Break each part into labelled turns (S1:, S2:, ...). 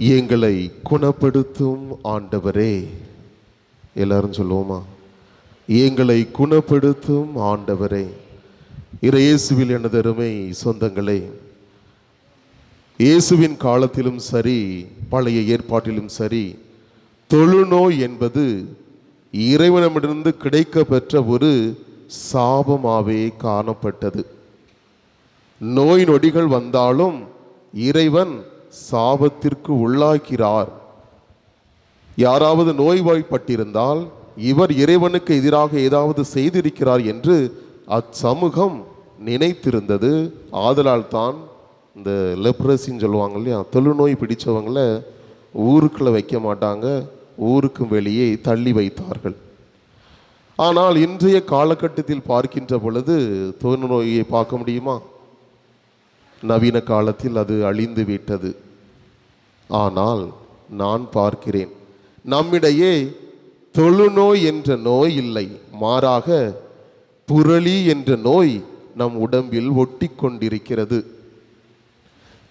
S1: எங்களை குணப்படுத்தும் ஆண்டவரே. எல்லாரும் சொல்லுவோமா? எங்களை குணப்படுத்தும் ஆண்டவரே. இறையேசுவில் எனது அருமை சொந்தங்களே இயேசுவின் காலத்திலும் சரி பழைய ஏற்பாட்டிலும் சரி தொழுநோய் என்பது இறைவனமிடமிருந்து கிடைக்க பெற்ற ஒரு சாபமாகவே காணப்பட்டது. நோய் நொடிகள் வந்தாலும் இறைவன் சாபத்திற்கு உள்ளாக்கிறார் யாராவது நோய்வாய்ப்பட்டிருந்தால் இவர் இறைவனுக்கு எதிராக ஏதாவது செய்திருக்கிறார் என்று அச்சமூகம் நினைத்திருந்தது. ஆதலால் தான் இந்த லெப்ரஸின்னு சொல்லுவாங்க இல்லையா தொழுநோய் பிடிச்சவங்கள ஊருக்குள்ள வைக்க மாட்டாங்க ஊருக்கும் வெளியே தள்ளி வைத்தார்கள். ஆனால் இன்றைய காலகட்டத்தில் பார்க்கின்ற பொழுது தொழுநோயை பார்க்க முடியுமா? நவீன காலத்தில் அது அழிந்து விட்டது. ஆனால் நான் பார்க்கிறேன் நம்மிடையே தொழுநோய் என்ற நோய் இல்லை மாறாக புரளி என்ற நோய் நம் உடம்பில் ஒட்டி கொண்டிருக்கிறது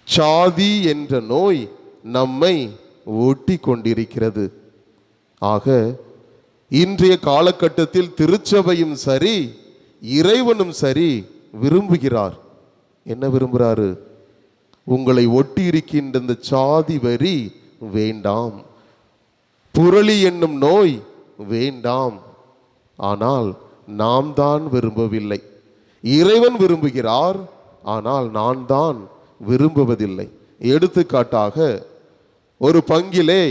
S1: சாதி என்ற நோய் நம்மை ஒட்டி கொண்டிருக்கிறது ஆக இன்றைய காலகட்டத்தில் திருச்சபையும் சரி இறைவனும் சரி விரும்புகிறார். என்ன விரும்புகிறாரு உங்களை ஒட்டி இருக்கின்ற இந்த சாதி வரி வேண்டாம். புரளி என்னும் நோய் வேண்டாம். ஆனால் நாம் தான் விரும்பவில்லை. இறைவன் விரும்புகிறார் ஆனால் நான் தான் விரும்புவதில்லை. எடுத்துக்காட்டாக ஒரு பங்கிலே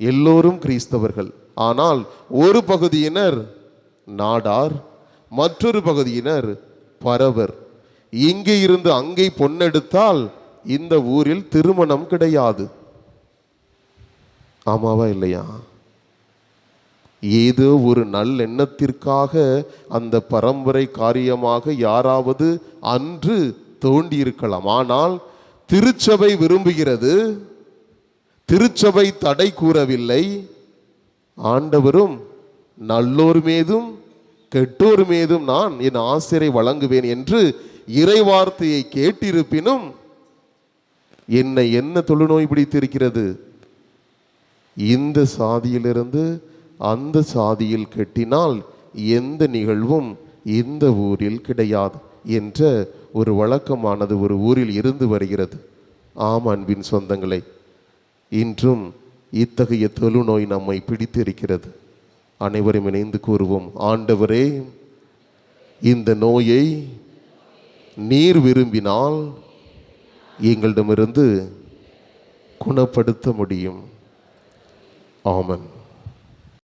S1: எல்லோரும் கிறிஸ்தவர்கள். ஆனால் ஒரு பகுதியினர் நாடார் மற்றொரு பகுதியினர் பரவர். இங்கே இருந்து அங்கே பொன்னெடுத்தால் இந்த ஊரில் திருமணம் கிடையாது. ஆமாவா இல்லையா? ஏதோ ஒரு நல்லெண்ணத்திற்காக அந்த பரம்பரை காரியமாக யாராவது அன்று தோண்டியிருக்கலாம். ஆனால் திருச்சபை விரும்புகிறது. திருச்சபை தடை கூறவில்லை. ஆண்டவரும் நல்லோர் மீதும் கெட்டோர் மீதும் நான் என் ஆசிரியரை வழங்குவேன் என்று இறைவார்த்தையை கேட்டிருப்பினும் என்னை என்ன தொழுநோய் பிடித்திருக்கிறது? இந்த சாதியிலிருந்து அந்த சாதியில் கெட்டினால் எந்த நிகழ்வும் இந்த ஊரில் கிடையாது என்ற ஒரு வழக்கமானது ஒரு ஊரில் இருந்து வருகிறது. ஆம் அன்பின் சொந்தங்களை இன்றும் இத்தகைய தொழுநோய் நம்மை பிடித்திருக்கிறது. அனைவரும் இணைந்து கூறுவோம் ஆண்டவரே இந்த நோயை நீர் விரும்பினால் எங்களிடமிருந்து குணப்படுத்த முடியும். ஆமன்.